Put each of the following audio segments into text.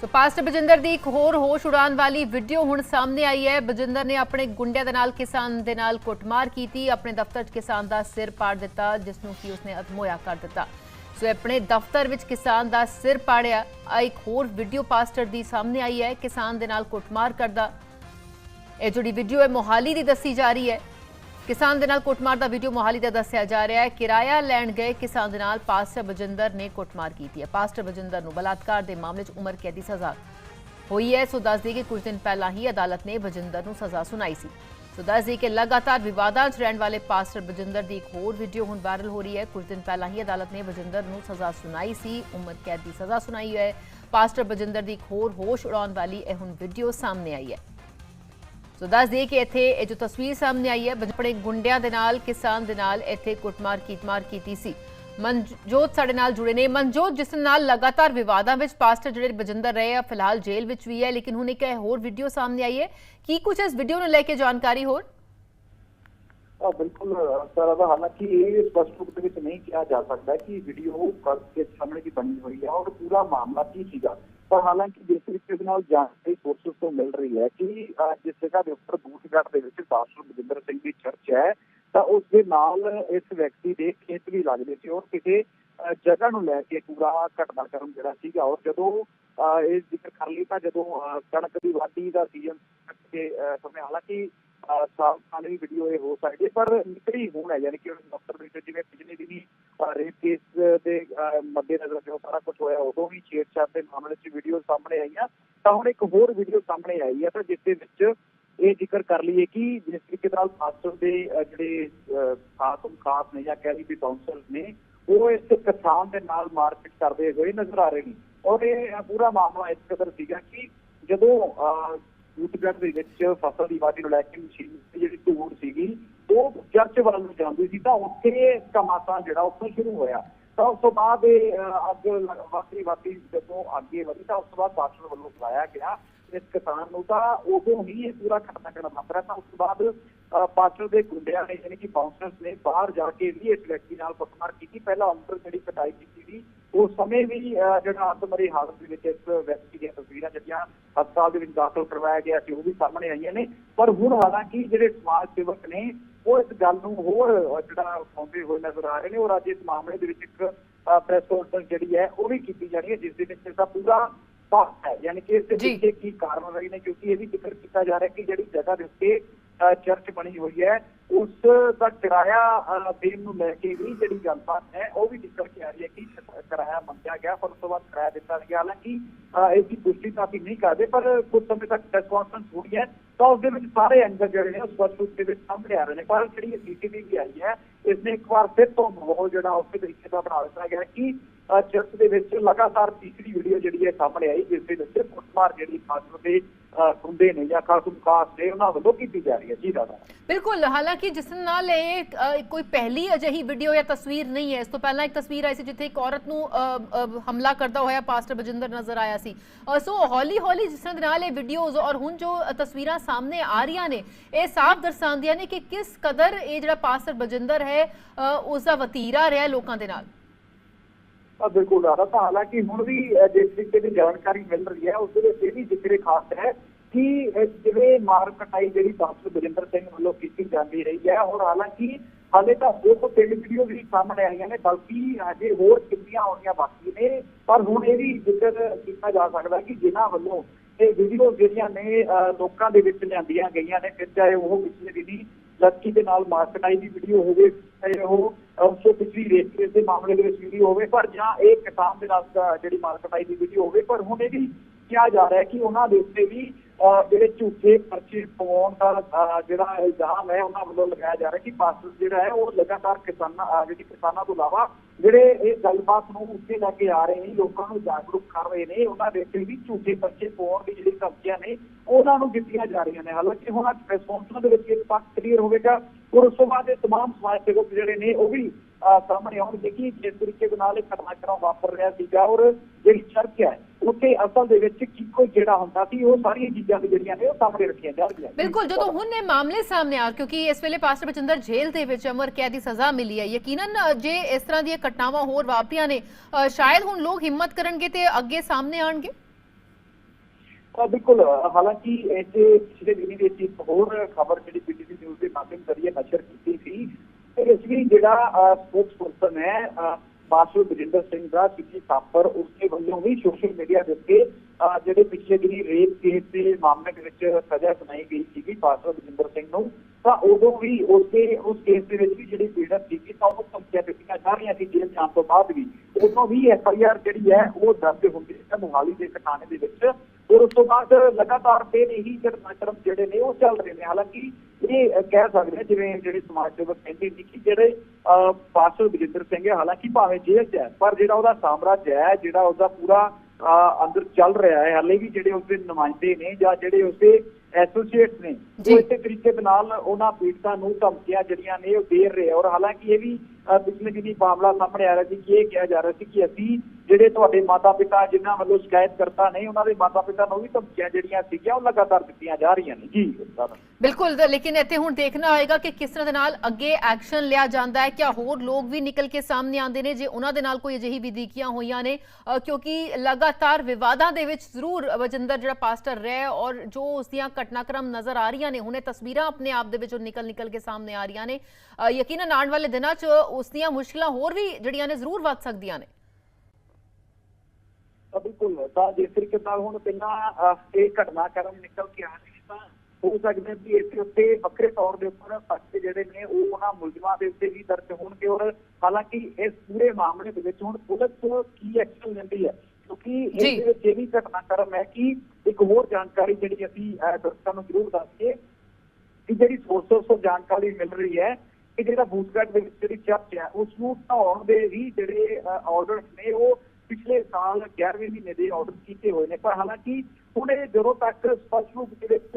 ਸੋ pastor Bajinder ਦੀ ਇੱਕ ਹੋਰ ਹੋਸ਼ ਉਡਾਉਣ ਵਾਲੀ ਵੀਡੀਓ ਹੁਣ ਸਾਹਮਣੇ ਆਈ ਹੈ। ਬਜਿੰਦਰ ਨੇ ਆਪਣੇ ਗੁੰਡਿਆਂ ਦੇ ਨਾਲ, ਕਿਸਾਨ ਦੇ ਨਾਲ ਕੁੱਟਮਾਰ ਕੀਤੀ। ਆਪਣੇ ਦਫ਼ਤਰ 'ਚ ਕਿਸਾਨ ਦਾ ਸਿਰ ਪਾੜ ਦਿੱਤਾ, ਜਿਸ ਨੂੰ ਕਿ ਉਸਨੇ ਅਤਮੋਇਆ ਕਰ ਦਿੱਤਾ। ਸੋ ਆਪਣੇ ਦਫ਼ਤਰ ਵਿੱਚ ਕਿਸਾਨ ਦਾ ਸਿਰ ਪਾੜਿਆ। ਆ ਇੱਕ ਹੋਰ ਵੀਡੀਓ ਪਾਸਟਰ ਦੀ ਸਾਹਮਣੇ ਆਈ ਹੈ। ਕਿਸਾਨ ਦੇ ਨਾਲ ਕੁੱਟਮਾਰ ਕਰਦਾ। ਇਹ ਜਿਹੜੀ ਵੀਡੀਓ ਹੈ, ਮੋਹਾਲੀ ਦੀ ਦੱਸੀ ਜਾ ਰਹੀ ਹੈ। ਕਿਸਾਨ ਦੇ ਨਾਲ ਕੁੱਟਮਾਰ ਦਾ ਵੀਡੀਓ ਮੋਹਾਲੀ ਦਾ ਦੱਸਿਆ ਜਾ ਰਿਹਾ ਹੈ। ਕਿਰਾਇਆ ਲੈਣ ਗਏ ਕਿਸਾਨ ਦੇ ਨਾਲ ਪਾਸਟਰ ਬਜਿੰਦਰ ਨੇ ਕੁੱਟਮਾਰ ਕੀਤੀ ਹੈ। ਪਾਸਟਰ ਬਜਿੰਦਰ ਨੂੰ ਬਲਾਤਕਾਰ ਦੇ ਮਾਮਲੇ 'ਚ ਉਮਰ ਕੈਦ ਦੀ ਸਜ਼ਾ ਹੋਈ ਹੈ। ਸੋ ਦੱਸ ਦਈਏ ਕਿ ਕੁਝ ਦਿਨ ਪਹਿਲਾਂ ਹੀ ਅਦਾਲਤ ਨੇ ਬਜਿੰਦਰ ਨੂੰ ਸਜ਼ਾ ਸੁਣਾਈ ਸੀ। ਸੋ ਦੱਸ ਦਈਏ ਕਿ ਲਗਾਤਾਰ ਵਿਵਾਦਾਂ 'ਚ ਰਹਿਣ ਵਾਲੇ ਪਾਸਟਰ ਬਜਿੰਦਰ ਦੀ ਇੱਕ ਹੋਰ ਵੀਡੀਓ ਹੁਣ ਵਾਇਰਲ ਹੋ ਰਹੀ ਹੈ। ਕੁਝ ਦਿਨ ਪਹਿਲਾਂ ਹੀ ਅਦਾਲਤ ਨੇ ਬਜਿੰਦਰ ਨੂੰ ਸਜ਼ਾ ਸੁਣਾਈ ਸੀ। ਉਮਰ ਕੈਦ ਦੀ ਸਜ਼ਾ ਸੁਣਾਈ ਹੈ। ਪਾਸਟਰ ਬਜਿੰਦਰ ਦੀ ਇੱਕ ਹੋਰ ਹੋਸ਼ ਉਡਾਉਣ ਵਾਲੀ ਇਹ ਹੁਣ ਵੀਡੀਓ ਸਾਹਮਣੇ ਆਈ ਹੈ। ਸੋ ਦੱਸ ਦਈਏ ਕਿ ਇੱਥੇ ਇਹ ਜੋ ਤਸਵੀਰ ਸਾਹਮਣੇ ਆਈ ਹੈ ਆਪਣੇ ਗੁੰਡਿਆਂ ਦੇ ਨਾਲ, ਕਿਸਾਨ ਦੇ ਨਾਲ ਇੱਥੇ ਕੁੱਟਮਾਰ ਕੀਤਮਾਰ ਕੀਤੀ ਸੀ। ਮਨਜੋਤ ਸਾਡੇ ਨਾਲ ਜੁੜੇ ਨੇ। ਮਨਜੋਤ, ਜਿਸ ਨਾਲ ਲਗਾਤਾਰ ਵਿਵਾਦਾਂ ਵਿੱਚ ਪਾਸਟਰ ਜਿਹੜੇ ਬਜਿੰਦਰ ਰਹੇ ਆ, ਫਿਲਹਾਲ ਜੇਲ੍ਹ ਵਿੱਚ ਵੀ ਹੈ, ਲੇਕਿਨ ਹੁਣ ਇੱਕ ਹੋਰ ਵੀਡੀਓ ਸਾਹਮਣੇ ਆਈ ਹੈ। ਕੀ ਕੁਝ ਇਸ ਵੀਡੀਓ ਨੂੰ ਲੈ ਕੇ ਜਾਣਕਾਰੀ ਹੋਰ? ਬਿਲਕੁਲ, ਸਰ ਦਾ ਹਾਲਾਂਕਿ ਇਹ ਸਪਸ਼ਟ ਰੂਪ ਦੇ ਵਿੱਚ ਨਹੀਂ ਕਿਹਾ ਜਾ ਸਕਦਾ ਕਿ ਵੀਡੀਓ ਕਦ ਸਾਹਮਣੇ ਦੀ ਬਣੀ ਹੋਈ ਹੈ, ਔਰ ਪੂਰਾ ਮਾਮਲਾ ਕੀ ਸੀਗਾ? ਪਰ ਹਾਲਾਂਕਿ ਜਿਸ ਤਰੀਕੇ ਦੇ ਨਾਲ ਜਾਣਕਾਰੀ ਸੋਰਸਸ ਤੋਂ ਮਿਲ ਰਹੀ ਹੈ ਕਿ ਜਿਸ ਜਗ੍ਹਾ ਦੇ ਉੱਪਰ ਬੂਥਗੜ੍ਹ ਦੇ ਵਿੱਚ ਡਾਕਟਰ ਬਜਿੰਦਰ ਸਿੰਘ ਦੀ ਚਰਚ ਹੈ ਤਾਂ ਉਸ ਦੇ ਨਾਲ ਇਸ ਵਿਅਕਤੀ ਦੇ ਖੇਤ ਵੀ ਲੱਗਦੇ ਸੀ ਔਰ ਕਿਸੇ ਜਗ੍ਹਾ ਨੂੰ ਲੈ ਕੇ ਪੂਰਾ ਘਟਨਾਕ੍ਰਮ ਜਿਹੜਾ ਸੀਗਾ ਔਰ ਜਦੋਂ ਅਹ, ਇਹ ਜ਼ਿਕਰ ਕਰ ਲਈ ਤਾਂ ਜਦੋਂ ਅਹ, ਕਣਕ ਦੀ ਵਾਢੀ ਦਾ ਸੀਜ਼ਨ ਤੇ ਸਮੇਂ ਹਾਲਾਂਕਿ ਅਹ ਵੀ ਵੀਡੀਓ ਇਹ ਹੋ ਸਕਦੀ ਪਰ ਨਿਕਲੀ ਹੁਣ ਹੈ ਯਾਨੀ ਕਿ ਡਾਕਟਰ ਦੇ ਜਿਵੇਂ ਪਿਛਲੇ ਦਿਨੀ ਰੇਪ ਕੇਸ ਦੇ ਅਹ, ਮੱਦੇਨਜ਼ਰ ਜੋ ਸਾਰਾ ਕੁਝ ਹੋਇਆ ਉਦੋਂ ਵੀ ਛੇੜਛਾੜ ਦੇ ਮਾਮਲੇ 'ਚ ਵੀਡੀਓ ਸਾਹਮਣੇ ਆਈਆਂ। ਤਾਂ ਹੁਣ ਇੱਕ ਹੋਰ ਵੀਡੀਓ ਸਾਹਮਣੇ ਆਈ ਹੈ ਤਾਂ ਜਿਸ ਦੇ ਵਿੱਚ ਇਹ ਜ਼ਿਕਰ ਕਰ ਲਈਏ ਕਿ ਜਿਸ ਤਰੀਕੇ ਨਾਲ ਪਾਸਟਰ ਦੇ ਜਿਹੜੇ ਅਹ, ਖਾਸ ਖਾਸ ਨੇ ਜਾਂ ਕਹਿ ਲਈ ਵੀ ਕਾਉਂਸਲ ਨੇ ਉਹ ਇਸ ਕਿਸਾਨ ਦੇ ਨਾਲ ਮਾਰਪੀਟ ਕਰਦੇ ਹੋਏ ਨਜ਼ਰ ਆ ਰਹੇ ਨੇ। ਔਰ ਇਹ ਪੂਰਾ ਮਾਮਲਾ ਇਸ ਕਦਰ ਸੀਗਾ ਕਿ ਜਦੋਂ ਅਹ, ਦੇ ਵਿੱਚ ਫਸਲ ਦੀ ਵਾਢੀ ਨੂੰ ਲੈ ਕੇ ਮਸ਼ੀਨ ਦੀ ਜਿਹੜੀ ਧੂੜ ਸੀਗੀ ਉਹ ਚਰਚ ਵੱਲ ਨੂੰ ਜਾਂਦੀ ਸੀ ਤਾਂ ਉੱਥੇ ਕਮਾਤਾ ਜਿਹੜਾ ਉੱਥੋਂ ਸ਼ੁਰੂ ਹੋਇਆ। ਤਾਂ ਉਸ ਤੋਂ ਬਾਅਦ ਇਹ ਅੱਗ ਵਾਪਰੀ ਵਾਪਰੀ ਜਦੋਂ ਅੱਗੇ ਵਧੀ ਤਾਂ ਉਸ ਤੋਂ ਬਾਅਦ ਪਾਸਟਰ ਵੱਲੋਂ ਬੁਲਾਇਆ ਗਿਆ ਇਸ ਕਿਸਾਨ ਨੂੰ। ਤਾਂ ਉਦੋਂ ਹੀ ਇਹ ਪੂਰਾ ਘਟਨਾਕ੍ਰਮ ਵਾਪਰਿਆ ਤਾਂ ਉਸ ਤੋਂ ਬਾਅਦ ਅਹ, ਪਾਸਟਰ ਦੇ ਗੁੰਡਿਆਂ ਨੇ ਯਾਨੀ ਕਿ ਬਾਉਂਸਰਸ ਨੇ ਬਾਹਰ ਜਾ ਕੇ ਵੀ ਇਸ ਵਿਅਕਤੀ ਨਾਲ ਕੁੱਟਮਾਰ ਕੀਤੀ। ਪਹਿਲਾਂ ਅੰਦਰ ਜਿਹੜੀ ਕਟਾਈ ਕੀਤੀ ਸੀ ਉਸ ਸਮੇਂ ਵੀ ਜਿਹੜਾ ਅਤਮਰੀ ਹਾਲਤ ਦੇ ਵਿੱਚ ਇਸ ਵਿਅਕਤੀ ਦੀਆਂ ਤਸਵੀਰਾਂ ਜਿਹੜੀਆਂ ਹਸਪਤਾਲ ਦੇ ਵਿੱਚ ਦਾਖਲ ਕਰਵਾਇਆ ਗਿਆ ਸੀ ਉਹ ਵੀ ਸਾਹਮਣੇ ਆਈਆਂ ਨੇ ਪਰ ਹੁਣ ਹਾਲਾਂਕਿ ਜਿਹੜੇ ਸਮਾਜ ਸੇਵਕ ਨੇ ਉਹ ਇਸ ਗੱਲ ਨੂੰ ਹੋਰ ਜਿਹੜਾ ਉਠਾਉਂਦੇ ਹੋਏ ਨਜ਼ਰ ਆ ਰਹੇ ਨੇ ਔਰ ਅੱਜ ਇਸ ਮਾਮਲੇ ਦੇ ਵਿੱਚ ਇੱਕ ਪ੍ਰੈਸ ਕਾਨਫਰੰਸ ਜਿਹੜੀ ਹੈ ਉਹ ਵੀ ਕੀਤੀ ਜਾਣੀ ਹੈ ਜਿਸ ਦੇ ਵਿੱਚ ਇਸਦਾ ਪੂਰਾ ਸਾਫ਼ ਹੈ ਯਾਨੀ ਕਿ ਇਸ ਦੇ। ਪਿੱਛੇ ਕੀ ਕਾਰਨ ਰਹੀ ਨੇ ਕਿਉਂਕਿ ਇਹ ਵੀ ਜ਼ਿਕਰ ਕੀਤਾ ਜਾ ਰਿਹਾ ਕਿ ਜਿਹੜੀ ਜਗ੍ਹਾ ਦੇ ਉੱਤੇ ਚਰਚ ਬਣੀ ਹੋਈ ਹੈ, ਉਸ ਦਾ ਕਿਰਾਇਆ ਦੇਣ ਨੂੰ ਲੈ ਕੇ ਵੀ ਜਿਹੜੀ ਗੱਲਬਾਤ ਹੈ, ਉਹ ਵੀ ਨਿਕਲ ਕੇ ਆ ਰਹੀ ਹੈ ਕਿ ਕਿਰਾਇਆ ਮੰਗਿਆ ਗਿਆ, ਪਰ ਉਸ ਤੋਂ ਬਾਅਦ ਕਿਰਾਇਆ ਦਿੱਤਾ ਗਿਆ। ਹਾਲਾਂਕਿ ਇਸ ਦੀ ਪੁਸ਼ਟੀ ਤਾਂ ਅਸੀਂ ਨਹੀਂ ਕਰਦੇ, ਪਰ ਕੁਝ ਸਮੇਂ ਤੱਕ ਪ੍ਰੈਸ ਕਾਨਫਰੰਸ ਹੋਈ ਹੈ, ਤਾਂ ਉਸ ਦੇ ਵਿੱਚ ਸਾਰੇ ਐਂਗਲ ਜਿਹੜੇ ਨੇ ਉਹ ਸਪਸ਼ਟ ਦੇ ਵਿੱਚ ਸਾਹਮਣੇ ਆ ਰਹੇ ਨੇ। ਪਰ ਜਿਹੜੀ ਸੀਸੀਟੀਵੀ ਆਈ ਹੈ, ਇਸ ਨੇ ਇੱਕ ਵਾਰ ਫਿਰ ਤੋਂ ਮਾਹੌਲ ਜਿਹੜਾ ਉਸੇ ਤਰੀਕੇ ਦਾ ਬਣਾ ਦਿੱਤਾ ਗਿਆ ਕਿ ਚਰਚ ਦੇ ਵਿੱਚ ਲਗਾਤਾਰ ਤੀਸਰੀ ਵੀਡੀਓ ਜਿਹੜੀ ਹੈ ਸਾਹਮਣੇ ਆਈ, ਜਿਸ ਦੇ ਵਿੱਚ ਕੁੱਟਮਾਰ ਜਿਹੜੀ ਖਾਸ ਦੇ ਹੁੰਦੇ ਨੇ ਜਾਂ ਖਾਸ ਖਾਸ ਨੇ ਉਹਨਾਂ ਵੱਲੋਂ ਕੀਤੀ ਜਾ ਰਹੀ ਹੈ। ਜੀ, ਦਾਦਾ। ਬਿਲਕੁਲ, ਹਾਲਾਂਕਿ ਜਿਸ ਨਾਲ ਇਹ ਕੋਈ ਪਹਿਲੀ ਅਜਿਹੀ ਵੀਡੀਓ ਜਾਂ ਤਸਵੀਰ ਨਹੀਂ ਹੈ, ਇਸ ਤੋਂ ਪਹਿਲਾਂ ਇੱਕ ਤਸਵੀਰ ਆਈ ਸੀ ਜਿੱਥੇ ਇੱਕ ਔਰਤ ਨੂੰ ਹਮਲਾ ਕਰਦਾ ਹੋਇਆ ਪਾਸਟਰ ਬਜਿੰਦਰ ਨਜ਼ਰ ਆਇਆ ਸੀ। ਅ, ਸੋ ਹੌਲੀ ਹੌਲੀ ਜਿਸ ਤਰ੍ਹਾਂ ਦੇ ਨਾਲ ਇਹ ਵੀਡੀਓਜ਼ ਔਰ ਹੁਣ ਜੋ ਅ, ਤਸਵੀਰਾਂ ਸਾਹਮਣੇ ਆ ਰਹੀਆਂ ਨੇ ਇਹ ਸਾਫ਼ ਦਰਸਾਉਂਦੀਆਂ ਨੇ ਕਿ ਕਿਸ ਕਦਰ ਇਹ ਜਿਹੜਾ ਪਾਸਟਰ ਬਜਿੰਦਰ ਹੈ ਅ, ਉਸ ਦਾ ਵਤੀਰਾ ਰਿਹਾ ਲੋਕਾਂ ਦੇ ਨਾਲ। ਆ ਬਿਲਕੁਲ ਦਾਦਾ ਤਾਂ ਹਾਲਾਂਕਿ ਹੁਣ ਵੀ ਅਹ, ਜਿਸ ਤਰੀਕੇ ਦੀ ਜਾਣਕਾਰੀ ਮਿਲ ਰਹੀ ਹੈ ਉਸ ਦੇ ਵਿੱਚ ਇਹ ਵੀ ਜ਼ਿਕਰੇ ਖਾਸ ਹੈ ਕਿ ਅਹ, ਜਿਵੇਂ ਮਾਰ ਕਟਾਈ ਜਿਹੜੀ ਡਾਕਟਰ ਬਜਿੰਦਰ ਸਿੰਘ ਵੱਲੋਂ ਕੀਤੀ ਜਾਂਦੀ ਰਹੀ ਹੈ ਔਰ ਹਾਲਾਂਕਿ ਹਾਲੇ ਤਾਂ ਦੋ ਤੋਂ ਤਿੰਨ ਵੀਡੀਓ ਵੀ ਸਾਹਮਣੇ ਆਈਆਂ ਨੇ ਬਲਕਿ ਅਜੇ ਹੋਰ ਕਿੰਨੀਆਂ ਆਉਣੀਆਂ ਬਾਕੀ ਨੇ। ਪਰ ਹੁਣ ਇਹ ਵੀ ਜ਼ਿਕਰ ਕੀਤਾ ਜਾ ਸਕਦਾ ਕਿ ਜਿਨ੍ਹਾਂ ਵੱਲੋਂ ਇਹ ਵੀਡੀਓ ਜਿਹੜੀਆਂ ਨੇ ਲੋਕਾਂ ਦੇ ਵਿੱਚ ਲਿਆਂਦੀਆਂ ਗਈਆਂ ਨੇ, ਫਿਰ ਚਾਹੇ ਉਹ ਪਿਛਲੇ ਦਿਨੀ ਲੜਕੀ ਦੇ ਨਾਲ ਮਾਰਕਟਾਈ ਦੀ ਵੀਡੀਓ ਹੋਵੇ, ਚਾਹੇ ਉਹ ਉਸ ਪਿਛਲੀ ਰੇਪ ਦੇ ਮਾਮਲੇ ਦੇ ਵਿੱਚ ਵੀਡੀਓ ਹੋਵੇ, ਪਰ ਜਾਂ ਇਹ ਕਿਸਾਨ ਦੇ ਨਾਲ ਦਾ ਜਿਹੜੀ ਮਾਰਕਟਾਈ ਦੀ ਵੀਡੀਓ ਹੋਵੇ, ਪਰ ਹੁਣ ਇਹ ਵੀ ਕਿਹਾ ਜਾ ਰਿਹਾ ਕਿ ਉਹਨਾਂ ਦੇ ਉੱਤੇ ਵੀ ਜਿਹੜੇ ਝੂਠੇ ਪਰਚੇ ਪਵਾਉਣ ਦਾ ਅਹ, ਜਿਹੜਾ ਇਲਜ਼ਾਮ ਹੈ ਉਹਨਾਂ ਵੱਲੋਂ ਲਗਾਇਆ ਜਾ ਰਿਹਾ ਕਿ ਪਾਸਟਰ ਜਿਹੜਾ ਹੈ ਉਹ ਲਗਾਤਾਰ ਕਿਸਾਨਾਂ ਅਹ, ਜਿਹੜੀ ਕਿਸਾਨਾਂ ਤੋਂ ਇਲਾਵਾ ਜਿਹੜੇ ਇਹ ਗੱਲਬਾਤ ਨੂੰ ਉੱਤੇ ਲੈ ਕੇ ਆ ਰਹੇ ਨੇ ਲੋਕਾਂ ਨੂੰ ਜਾਗਰੂਕ ਕਰ ਰਹੇ ਨੇ ਉਹਨਾਂ ਦੇ ਉੱਤੇ ਵੀ ਝੂਠੇ ਪਰਚੇ ਪਾਉਣ ਦੀ ਜਿਹੜੀ ਧਮਕੀਆਂ ਨੇ ਉਹਨਾਂ ਨੂੰ ਦਿੱਤੀਆਂ ਜਾ ਰਹੀਆਂ ਨੇ ਹਾਲਾਂਕਿ ਹੁਣ ਅੱਜ ਪ੍ਰੈਸ ਕਾਨਫਰੰਸ ਦੇ ਵਿੱਚ ਇੱਕ ਪੱਖ ਕਲੀਅਰ ਹੋਵੇਗਾ ਔਰ ਉਸ ਤੋਂ ਬਾਅਦ ਇਹ तमाम ਸਮਾਜ ਸੇਵਕ ਜਿਹੜੇ ਨੇ ਉਹ ਵੀ ਅਹ, ਸਾਹਮਣੇ ਆਉਣਗੇ ਕਿ ਜਿਸ ਤਰੀਕੇ ਦੇ ਨਾਲ ਇਹ ਘਟਨਾਕ੍ਰਮ ਵਾਪਰ ਰਿਹਾ ਸੀਗਾ ਔਰ ਜਿਹੜੀ ਚਰਚ ਹੈ ਉੱਥੇ ਅਸਲ ਦੇ ਵਿੱਚ ਕੀ ਕੋਈ ਜਿਹੜਾ ਹੁੰਦਾ ਸੀ ਉਹ ਸਾਰੀਆਂ ਚੀਜ਼ਾਂ ਵੀ ਜਿਹੜੀਆਂ ਨੇ ਉਹ ਸਾਹਮਣੇ ਰੱਖੀਆਂ ਜਾਣਗੀਆਂ। ਬਿਲਕੁਲ ਜਦੋਂ ਹੁਣ ਇਹ ਮਾਮਲੇ ਸਾਹਮਣੇ ਆ ਕਿਉਂਕਿ ਇਸ ਵੇਲੇ ਪਾਸਟਰ ਬਚਿੰਦਰ ਜੇਲ੍ਹ ਦੇ ਵਿੱਚ ਅਮਰ ਕੈਦ ਦੀ ਸਜ਼ਾ ਮਿਲੀ ਹੈ। ਯਕੀਨਨ ਜੇ ਇਸ ਤਰ੍ਹਾਂ ਦੀਆਂ ਘਟਨਾਵਾਂ ਹੋਰ ਵਾਪਰੀਆਂ ਨੇ ਸ਼ਾਇਦ ਹੁਣ ਲੋਕ ਹਿੰਮਤ ਕਰਨਗੇ ਤੇ ਅੱਗੇ ਸਾਹਮਣੇ ਆਣਗੇ ਤਾਂ ਬਿਲਕੁਲ ਹਾਲਾਂਕਿ 'ਚ ਪਿਛਲੇ ਦਿਨੀ ਦੇ ਇੱਕ ਹੋਰ ਖਬਰ ਜਿਹੜੀ ਪੀਟੀਸੀ ਨਿਊਜ਼ ਦੇ ਮਾਧਿਅਮ ਜ਼ਰੀਏ ਨਸ਼ਰ ਕੀਤੀ ਸੀ ਤੇ ਇਸ ਵੀ ਜਿਹੜਾ ਸਪੋਕਸਪਰਸਨ ਹੈ ਮਾਸਟਰ ਬਜਿੰਦਰ ਸਿੰਘ ਦਾ ਸਿੱਖੀ ਥਾਪਰ ਉਸਦੇ ਵੱਲੋਂ ਵੀ ਸੋਸ਼ਲ ਮੀਡੀਆ ਦੇ ਉੱਤੇ ਅਹ, ਜਿਹੜੇ ਪਿੱਛੇ ਜਿਹੜੀ ਰੇਪ ਕੇਸ ਦੇ ਮਾਮਲੇ ਦੇ ਵਿੱਚ ਸਜ਼ਾ ਸੁਣਾਈ ਗਈ ਸੀਗੀ ਮਾਸਟਰ ਬਜਿੰਦਰ ਸਿੰਘ ਨੂੰ ਤਾਂ ਉਦੋਂ ਵੀ ਉਸਦੇ ਉਸ ਕੇਸ ਦੇ ਵਿੱਚ ਵੀ ਜਿਹੜੀ ਪੀੜਤ ਸੀਗੀ ਤਾਂ ਉਹ ਧਮਕੀਆਂ ਦਿੱਤੀਆਂ ਜਾ ਰਹੀਆਂ ਸੀ ਜੇਲ੍ਹ ਜਾਣ ਤੋਂ ਬਾਅਦ ਵੀ। ਉਦੋਂ ਵੀ ਐਫ ਆਈ ਆਰ ਜਿਹੜੀ ਹੈ ਉਹ ਦਰਜ ਹੁੰਦੀ ਹੈ ਮੋਹਾਲੀ ਦੇ ਥਾਣੇ ਦੇ ਵਿੱਚ। ਔਰ ਉਸ ਤੋਂ ਬਾਅਦ ਲਗਾਤਾਰ ਫਿਰ ਇਹੀ ਘਟਨਾਕ੍ਰਮ ਜਿਹੜੇ ਨੇ ਉਹ ਚੱਲ ਰਹੇ ਨੇ। ਹਾਲਾਂਕਿ ਇਹ ਕਹਿ ਸਕਦੇ ਹਾਂ ਜਿਵੇਂ ਜਿਹੜੇ ਸਮਾਜ ਸੇਵਕ ਕਹਿੰਦੇ ਸੀ ਕਿ ਜਿਹੜੇ ਅਹ, ਪਾਸਟਰ ਬਜਿੰਦਰ ਸਿੰਘ ਹੈ ਹਾਲਾਂਕਿ ਭਾਵੇਂ ਜੇਲ੍ਹ 'ਚ ਹੈ ਪਰ ਜਿਹੜਾ ਉਹਦਾ ਸਾਮਰਾਜ ਹੈ ਜਿਹੜਾ ਉਹਦਾ ਪੂਰਾ ਅਹ, ਅੰਦਰ ਚੱਲ ਰਿਹਾ ਹੈ ਹਾਲੇ ਵੀ ਜਿਹੜੇ ਉਸਦੇ ਨੁਮਾਇੰਦੇ ਨੇ ਜਾਂ ਜਿਹੜੇ ਉਸਦੇ ਐਸੋਸੀਏਟਸ ਨੇ। ਉਹ ਇਸੇ ਤਰੀਕੇ ਦੇ ਨਾਲ ਉਹਨਾਂ ਪੀੜਤਾਂ ਨੂੰ ਧਮਕੀਆਂ ਜਿਹੜੀਆਂ ਨੇ ਉਹ ਦੇ ਰਹੇ ਔਰ ਹਾਲਾਂਕਿ ਇਹ ਵੀ ਪਿਛਲੇ ਦਿਨੀ ਮਾਮਲਾ ਸਾਹਮਣੇ ਆ ਰਿਹਾ ਸੀ ਕਿ ਇਹ ਕਿਹਾ ਜਾ ਰਿਹਾ ਸੀ ਕਿ ਅਸੀਂ ਜਿਹੜੇ ਤੁਹਾਡੇ ਮਾਤਾ ਪਿਤਾ ਜਿਨ੍ਹਾਂ ਵੱਲੋਂ ਸ਼ਿਕਾਇਤ ਕਰਤਾ ਨੇ ਉਹਨਾਂ ਦੇ ਮਾਤਾ ਪਿਤਾ ਨੂੰ ਵੀ ਧਮਕੀਆਂ ਜਿਹੜੀਆਂ ਸੀਗੀਆਂ ਉਹ ਲਗਾਤਾਰ ਦਿੱਤੀਆਂ ਜਾ ਰਹੀਆਂ ਨੇ। ਜੀ ਬਿਲਕੁਲ ਲੇਕਿਨ ਇੱਥੇ ਹੁਣ ਦੇਖਣਾ ਹੋਏਗਾ ਕਿ ਕਿਸ ਤਰ੍ਹਾਂ ਦੇ ਨਾਲ ਅੱਗੇ ਐਕਸ਼ਨ ਲਿਆ ਜਾਂਦਾ ਹੈ। ਕਿਆ ਹੋਰ ਲੋਕ ਵੀ ਨਿਕਲ ਕੇ ਸਾਹਮਣੇ ਆਉਂਦੇ ਨੇ ਜੇ ਉਹਨਾਂ ਦੇ ਨਾਲ ਕੋਈ ਅਜਿਹੀ ਵਿਧੀਕੀਆਂ ਹੋਈਆਂ ਨੇ ਕਿਉਂਕਿ ਲਗਾਤਾਰ ਵਿਵਾਦਾਂ ਦੇ ਵਿੱਚ ਜ਼ਰੂਰ ਵਜਿੰਦਰ ਜਿਹੜਾ ਪਾਸਟਰ ਰਿਹਾ ਔਰ ਜੋ ਉਸ ਦੀਆਂ ਘਟਨਾਕ੍ਰਮ ਨਜ਼ਰ ਆ ਰਹੀਆਂ ਨੇ। ਹੁਣੇ ਤਸਵੀਰਾਂ ਆਪਣੇ ਆਪ ਦੇ ਵਿੱਚੋਂ ਨਿਕਲ ਨਿਕਲ ਕੇ ਸਾਹਮਣੇ ਆ ਰਹੀਆਂ ਨੇ। ਯਕੀਨਨ ਆਉਣ ਵਾਲੇ ਦਿਨਾਂ 'ਚ ਉਸ ਦੀਆਂ ਮੁਸ਼ਕਲਾਂ ਹੋਰ ਵੀ ਜਿਹੜੀਆਂ ਨੇ ਜ਼ਰੂਰ ਵੱਧ ਸਕਦੀਆਂ ਨੇ। ਬਿਲਕੁਲ। ਤਾਂ ਜਿਸ ਤਰੀਕੇ ਨਾਲ ਹੁਣ ਪਹਿਲਾਂ ਇਹ ਘਟਨਾਕ੍ਰਮ ਨਿਕਲ ਕੇ ਆ ਰਹੇ ਤਾਂ ਹੋ ਸਕਦਾ ਵੀ ਇਸ ਉੱਤੇ ਵੱਖਰੇ ਤੌਰ ਦੇ ਉੱਪਰ ਪਰਚੇ ਜਿਹੜੇ ਨੇ ਉਹ ਉਹਨਾਂ ਮੁਲਜ਼ਮਾਂ ਦੇ ਉੱਤੇ ਵੀ ਦਰਜ ਹੋਣਗੇ। ਔਰ ਹਾਲਾਂਕਿ ਇਸ ਪੂਰੇ ਮਾਮਲੇ ਦੇ ਵਿੱਚ ਹੁਣ ਪੁਲਿਸ ਕੀ ਐਕਸ਼ਨ ਲੈਂਦੀ ਹੈ? ਕਿਉਂਕਿ ਇਸ। ਦੇ ਵਿੱਚ ਇਹ ਵੀ ਘਟਨਾਕ੍ਰਮ ਹੈ ਕਿ ਇੱਕ ਹੋਰ ਜਾਣਕਾਰੀ ਜਿਹੜੀ ਅਸੀਂ ਦਰਸ਼ਕਾਂ ਨੂੰ ਜ਼ਰੂਰ ਦੱਸੀਏ ਕਿ ਜਿਹੜੀ ਸੋਰਸਸ ਤੋਂ ਜਾਣਕਾਰੀ ਮਿਲ ਰਹੀ ਹੈ ਕਿ ਜਿਹੜਾ ਬੂਥਗੜ ਦੇ ਵਿੱਚ ਜਿਹੜੀ ਚਰਚ ਹੈ ਉਸ ਨੂੰ ਢਾਉਣ ਦੇ ਵੀ ਜਿਹੜੇ ਆਰਡਰਸ ਨੇ, ਉਹ ਪਿਛਲੇ ਸਾਲ 11ਵੇਂ ਮਹੀਨੇ ਦੇ ਆਰਡਰ ਕੀਤੇ ਹੋਏ ਨੇ। ਪਰ ਹਾਲਾਂਕਿ ਹੁਣ ਇਹ ਜਦੋਂ ਤੱਕ ਸਪਸ਼ਟ ਰੂਪ ਦੇ ਵਿੱਚ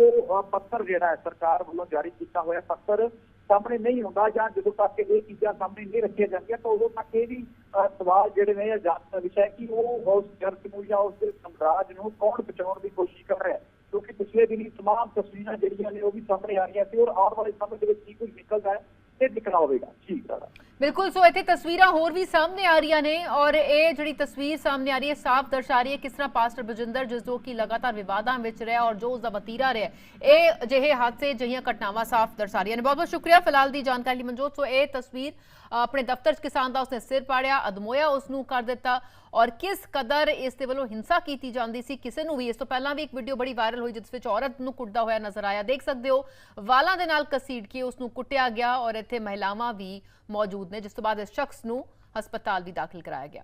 ਪੱਤਰ ਜਿਹੜਾ ਹੈ, ਸਰਕਾਰ ਵੱਲੋਂ ਜਾਰੀ ਕੀਤਾ ਹੋਇਆ ਪੱਤਰ ਸਾਹਮਣੇ ਨਹੀਂ ਹੁੰਦਾ ਜਾਂ ਜਦੋਂ ਤੱਕ ਇਹ ਚੀਜ਼ਾਂ ਸਾਹਮਣੇ ਨਹੀਂ ਰੱਖੀਆਂ ਜਾਂਦੀਆਂ ਤਾਂ ਉਦੋਂ ਤੱਕ ਇਹ ਵੀ ਅਹ, ਸਵਾਲ ਜਿਹੜੇ ਨੇ ਜਾਂ ਜਾਂਚ ਦਾ ਵਿਸ਼ਾ ਹੈ ਕਿ ਉਹ ਉਸ ਚਰਚ ਨੂੰ ਜਾਂ ਉਸ ਦੇ ਸਮਰਾਜ ਨੂੰ ਕੌਣ ਬਚਾਉਣ ਦੀ ਕੋਸ਼ਿਸ਼ ਕਰ ਰਿਹਾ ਹੈ ਕਿਉਂਕਿ ਪਿਛਲੇ ਦਿਨੀ तमाम ਤਸਵੀਰਾਂ ਜਿਹੜੀਆਂ ਨੇ ਉਹ ਵੀ ਸਾਹਮਣੇ ਆ ਰਹੀਆਂ ਸੀ ਔਰ ਆਉਣ ਵਾਲੇ ਸਮੇਂ ਦੇ ਵਿੱਚ ਕੀ ਕੁਝ ਨਿਕਲਦਾ ਹੈ ਇਹ ਦਿਖਣਾ ਹੋਵੇਗਾ ਠੀਕ ਹੈ ਬਿਲਕੁਲ, ਸੋ ਇੱਥੇ ਤਸਵੀਰਾਂ ਹੋਰ ਵੀ ਸਾਹਮਣੇ ਆ ਰਹੀਆਂ ਨੇ ਔਰ ਇਹ ਜਿਹੜੀ ਤਸਵੀਰ ਸਾਹਮਣੇ ਆ ਰਹੀ ਹੈ, ਸਾਫ਼ ਦਰਸਾ ਰਹੀ ਹੈ ਕਿਸ ਤਰ੍ਹਾਂ ਪਾਸਟਰ ਬਜਿੰਦਰ, ਜਿਸ ਜੋ ਕਿ ਲਗਾਤਾਰ ਵਿਵਾਦਾਂ ਵਿੱਚ ਰਿਹਾ ਔਰ ਜੋ ਉਸ ਦਾ ਵਤੀਰਾ ਰਿਹਾ, ਇਹ ਅਜਿਹੇ ਹਾਦਸੇ ਜਿਹੀਆਂ ਘਟਨਾਵਾਂ ਸਾਫ਼ ਦਰਸਾ ਰਹੀਆਂ ਨੇ। ਬਹੁਤ ਬਹੁਤ ਸ਼ੁਕਰੀਆ ਫਿਲਹਾਲ ਦੀ ਜਾਣਕਾਰੀ ਲਈ ਮਨਜੋਤ। ਸੋ ਇਹ ਤਸਵੀਰ ਆਪਣੇ ਦਫ਼ਤਰ 'ਚ ਕਿਸਾਨ ਦਾ ਉਸਨੇ ਸਿਰ ਪਾੜਿਆ, ਅਦਮੋਇਆ ਉਸ ਨੂੰ ਕਰ ਦਿੱਤਾ ਔਰ ਕਿਸ ਕਦਰ ਇਸ ਦੇ ਵੱਲੋਂ ਹਿੰਸਾ ਕੀਤੀ ਜਾਂਦੀ ਸੀ, ਕਿਸੇ ਨੂੰ ਵੀ ਇਸ ਤੋਂ ਪਹਿਲਾਂ ਵੀ ਇੱਕ ਵੀਡੀਓ ਬੜੀ ਵਾਇਰਲ ਹੋਈ ਜਿਸ ਵਿੱਚ ਔਰਤ ਨੂੰ ਕੁੱਟਦਾ ਹੋਇਆ ਨਜ਼ਰ ਆਇਆ। ਦੇਖ ਸਕਦੇ ਹੋ, ਵਾਲਾਂ ਦੇ ਨਾਲ ਕਸੀੜ ਕੇ ਉਸ ਨੂੰ ਕੁੱਟਿਆ ਗਿਆ ਔਰ ਇੱਥੇ ਮਹਿਲਾਵਾਂ ਵੀ ਮੌਜੂਦ ਨੇ, ਜਿਸ ਤੋਂ ਬਾਅਦ ਇਸ ਸ਼ਖਸ ਨੂੰ ਹਸਪਤਾਲ ਵੀ ਦਾਖਲ ਕਰਾਇਆ ਗਿਆ।